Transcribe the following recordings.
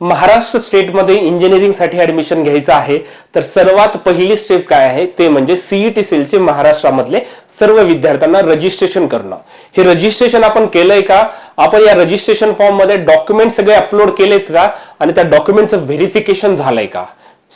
महाराष्ट्र स्टेटमध्ये इंजिनिअरिंगसाठी ऍडमिशन घ्यायचं आहे. तर सर्वात पहिली स्टेप काय आहे? ते म्हणजे सीईटी सेलचे महाराष्ट्रामधले सर्व विद्यार्थ्यांना रजिस्ट्रेशन करणं. हे रजिस्ट्रेशन आपण केलंय का? आपण या रजिस्ट्रेशन फॉर्ममध्ये डॉक्युमेंट सगळे अपलोड केलेत का? आणि त्या डॉक्युमेंटचं व्हेरिफिकेशन झालंय का?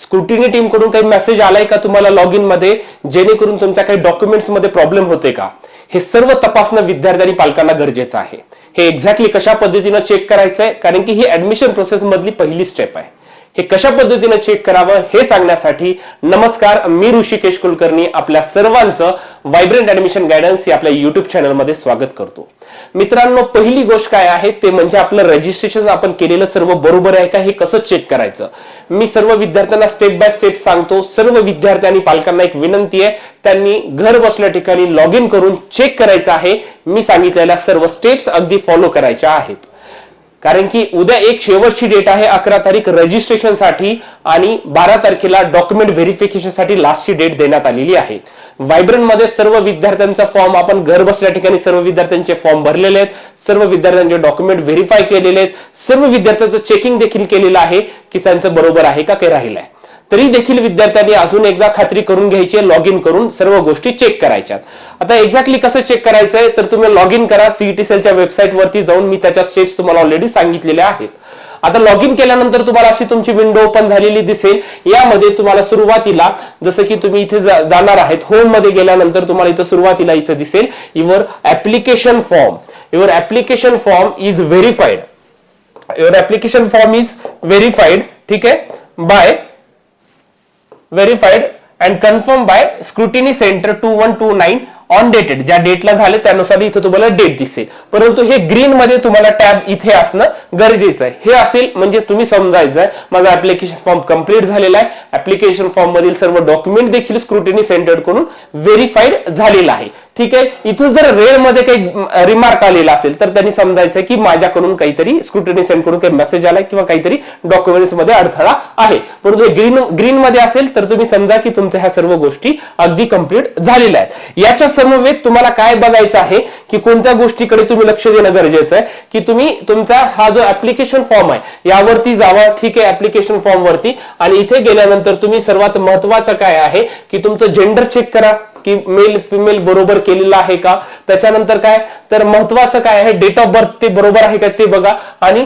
स्क्रुटिनी टीमकडून काही मेसेज आलाय का तुम्हाला लॉग इनमध्ये? जेणेकरून तुमच्या काही डॉक्युमेंट्समध्ये प्रॉब्लेम होते का? हे सर्व तपासणं विद्यार्थी आणि पालकांना गरजेचं आहे. हे एक्झॅक्टली कशा पद्धतीनं चेक करायचं आहे कारण की ही ऍडमिशन प्रोसेस मधली पहिली स्टेप आहे. हे कशा पद्धतीनं चेक करावं हे सांगण्यासाठी नमस्कार मी ऋषिकेश कुलकर्णी आपल्या सर्वांचं व्हायब्रंट ऍडमिशन गायडन्स या आपल्या युट्यूब चॅनलमध्ये स्वागत करतो. मित्रांनो पहिली गोष्ट काय आहे ते म्हणजे आपलं रजिस्ट्रेशन आपण केलेलं सर्व बरोबर आहे का हे कसं चेक करायचं? मी सर्व विद्यार्थ्यांना स्टेप बाय स्टेप सांगतो सर्व विद्यार्थी आणि पालकांना एक विनंती आहे त्यांनी घर बसल्या ठिकाणी लॉग इन करून चेक करायचं आहे. मी सांगितलेल्या सर्व स्टेप्स अगदी फॉलो करायच्या आहेत. कारण की उद्या एक शेवटची डेट आहे अकरा तारीख रजिस्ट्रेशनसाठी आणि बारा तारखेला डॉक्युमेंट व्हेरिफिकेशनसाठी लास्टची डेट देण्यात आलेली आहे. मध्ये सर्व विद्यार्थ्यांचा फॉर्म आपण घर बसल्या ठिकाणी सर्व विद्यार्थ्यांचे फॉर्म भरलेले आहेत. सर्व विद्यार्थ्यांचे डॉक्युमेंट व्हेरीफाय केलेले आहेत. सर्व विद्यार्थ्यांचं चेकिंग देखील केलेलं आहे. की त्यांचं बरोबर आहे का? काही राहिलं आहे तरी देखील विद्यार्थ्यांनी अजून एकदा खात्री करून घ्यायची लॉग इन करून सर्व गोष्टी चेक करायच्यात. आता एक्झॅक्टली कसं चेक करायचंय तर तुम्ही लॉग इन करा सीईटी सेलच्या वेबसाईटवरती जाऊन मी त्याच्या स्टेप्स तुम्हाला ऑलरेडी सांगितलेल्या आहेत. आता लॉग इन केल्यानंतर तुम्हाला अशी तुमची विंडो ओपन झालेली दिसेल. यामध्ये तुम्हाला सुरुवातीला जसं की तुम्ही इथे जाणार आहेत होममध्ये गेल्यानंतर तुम्हाला इथं सुरुवातीला इथं दिसेल your application form your application form is verified your application form is verified ठीक आहे? By verified and confirm by scrutiny centre two one two nine on dated ज्या डेटला झाले त्यानुसार इथे तुम्हाला डेट दिसेल. परंतु हे ग्रीन मध्ये तुम्हाला टॅब इथे असणं गरजेचं आहे. हे असेल म्हणजे तुम्ही समजायचं आहे. माझा ऍप्लिकेशन फॉर्म कंप्लीट झालेला आहे. ऍप्लिकेशन फॉर्म मधील सर्व डॉक्युमेंट देखील स्क्रुटिनी सेंटरकडून व्हेरीफाईड झालेला आहे. ठीक आहे? इथं जर रेडमध्ये काही रिमार्क आलेला असेल तर त्यांनी समजायचं की माझ्याकडून काहीतरी स्क्रुटिनी सेंड करून काही मेसेज आलाय किंवा काहीतरी डॉक्युमेंट्समध्ये अडथळा आहे. परंतु ग्रीन ग्रीन मध्ये असेल तर तुम्ही समजा की तुमच्या ह्या सर्व गोष्टी अगदी कंप्लीट झालेल्या आहेत. याच्या समवेत तुम्हाला काय बघायचं आहे? की कोणत्या गोष्टीकडे तुम्ही लक्ष देणं गरजेचं आहे? की तुम्ही तुमचा हा जो ऍप्लिकेशन फॉर्म आहे यावरती जावा ठीक आहे ऍप्लिकेशन फॉर्म वरती. आणि इथे गेल्यानंतर तुम्ही सर्वात महत्वाचं काय आहे? की तुमचं जेंडर चेक करा. की मेल फिमेल बरोबर केलेलं आहे का? त्याच्यानंतर काय? तर महत्वाचं काय आहे? डेट ऑफ बर्थ ते बरोबर आहे का ते बघा. आणि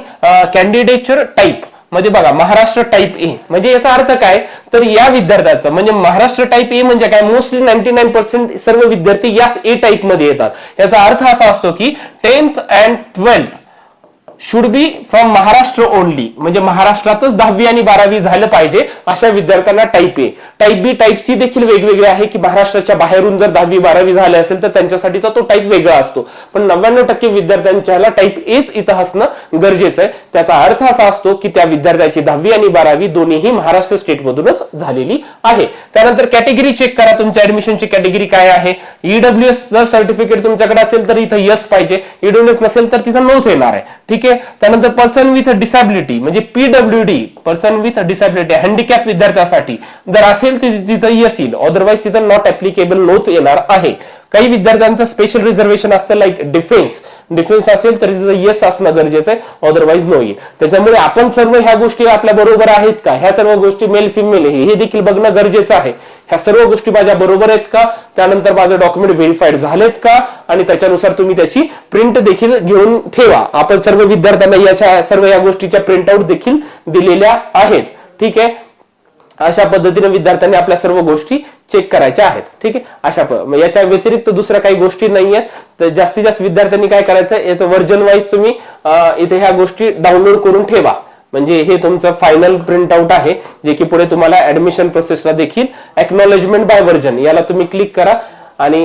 कॅन्डिडेटचर टाईप म्हणजे बघा महाराष्ट्र टाईप ए म्हणजे याचा अर्थ काय? तर या विद्यार्थ्याचं म्हणजे महाराष्ट्र टाईप ए म्हणजे काय? मोस्टली नाईन्टी नाईन पर्सेंट सर्व विद्यार्थी याच ए टाईपमध्ये येतात. याचा अर्थ असा असतो की tenth and twelfth should be from Maharashtra only म्हणजे महाराष्ट्रातच दहावी आणि बारावी झालं पाहिजे अशा विद्यार्थ्यांना type A type B type C देखील वेगवेगळे आहे की महाराष्ट्राच्या बाहेरून जर दहावी बारावी झाले असेल तर त्यांच्यासाठीचा तो टाईप वेगळा असतो. पण नव्याण्णव टक्के विद्यार्थ्यांच्या टाईप एच इथं असणं गरजेचं आहे. त्याचा अर्थ असा असतो की त्या विद्यार्थ्याची दहावी आणि बारावी दोन्हीही महाराष्ट्र स्टेटमधूनच झालेली आहे. त्यानंतर कॅटेगरी चेक करा. तुमच्या ऍडमिशनची कॅटेगरी काय आहे? ईडब्ल्यूएस जर सर्टिफिकेट तुमच्याकडे असेल तर इथं यस पाहिजे. ईडब्ल्यूएस नसेल तर तिथं नोच येणार आहे. ठीक आहे? त्यानंतर पर्सन विथ डिसॅबिलिटी म्हणजे PWD person with disability handicap विद्यार्थ्यासाठी. जर असेल तर तिथं यस येईल अदरवाईज तिथं नॉट ऍप्लिकेबल नोच येणार आहे. काही विद्यार्थ्यांचं स्पेशल रिझर्वेशन असतं लाईक डिफेन्स डिफेन्स असेल तर तिथं येस असणं गरजेचं आहे अदरवाईज नो येईल. त्याच्यामुळे आपण सर्व ह्या गोष्टी आपल्या बरोबर आहेत का? ह्या सर्व गोष्टी मेल फिमेल हे देखील बघणं गरजेचं आहे. ह्या सर्व गोष्टी माझ्या बरोबर आहेत का? त्यानंतर माझं डॉक्युमेंट व्हेरीफाईड झालेत का? आणि त्याच्यानुसार तुम्ही त्याची प्रिंट देखील घेऊन ठेवा. आपण सर्व विद्यार्थ्यांना याच्या सर्व या गोष्टीच्या प्रिंटआउट देखील दिलेल्या आहेत. ठीक आहे? अशा पद्धतीने विद्यार्थ्यांनी आपल्या सर्व गोष्टी चेक करायच्या आहेत. ठीक आहे? अशा याच्या व्यतिरिक्त दुसऱ्या काही गोष्टी नाही आहेत. तर जास्तीत जास्त विद्यार्थ्यांनी काय करायचं याचं व्हर्जन वाईज तुम्ही इथे ह्या गोष्टी डाउनलोड करून ठेवा. म्हणजे हे तुमचं फायनल प्रिंट आउट आहे जे की पुढे तुम्हाला ऍडमिशन प्रोसेसला देखील एक्नॉलेजमेंट बाय वर्जन याला तुम्ही क्लिक करा. आणि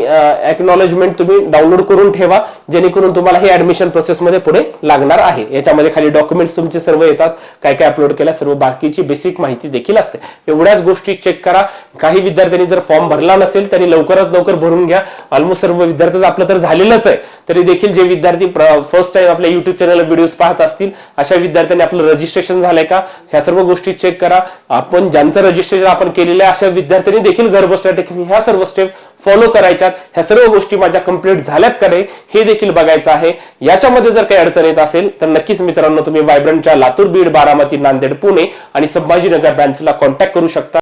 एक्नॉलेजमेंट तुम्ही डाउनलोड करून ठेवा जेणेकरून तुम्हाला हे ऍडमिशन प्रोसेसमध्ये पुढे लागणार आहे. याच्यामध्ये खाली डॉक्युमेंट्स तुमचे सर्व येतात काय काय अपलोड केल्या सर्व बाकीची बेसिक माहिती देखील असते. एवढ्याच गोष्टी चेक करा. काही विद्यार्थ्यांनी जर फॉर्म भरला नसेल तरी लवकरात लवकर भरून घ्या. ऑलमोस्ट सर्व विद्यार्थ्यांचं आपलं तर झालेलंच आहे. तरी देखील जे विद्यार्थी फर्स्ट टाइम आपल्या युट्यूब चॅनल व्हिडिओज पाहत असतील अशा विद्यार्थ्यांनी आपलं रजिस्ट्रेशन झालंय का? ह्या सर्व गोष्टी चेक करा. आपण ज्यांचं रजिस्ट्रेशन आपण केलेलं आहे अशा विद्यार्थ्यांनी देखील घर बसल्या ठिकाणी ह्या सर्व स्टेप फॉलो करा. करायच्यात ह्या सर्व गोष्टी माझ्या कंप्लीट झाल्यात का नाही हे देखील बघायचं आहे. याच्यामध्ये जर काही अडचण येत असेल तर नक्कीच मित्रांनो तुम्ही वायब्रंटच्या लातूर बीड बारामती नांदेड पुणे आणि संभाजीनगर ब्रांचला कॉन्टॅक्ट करू शकता.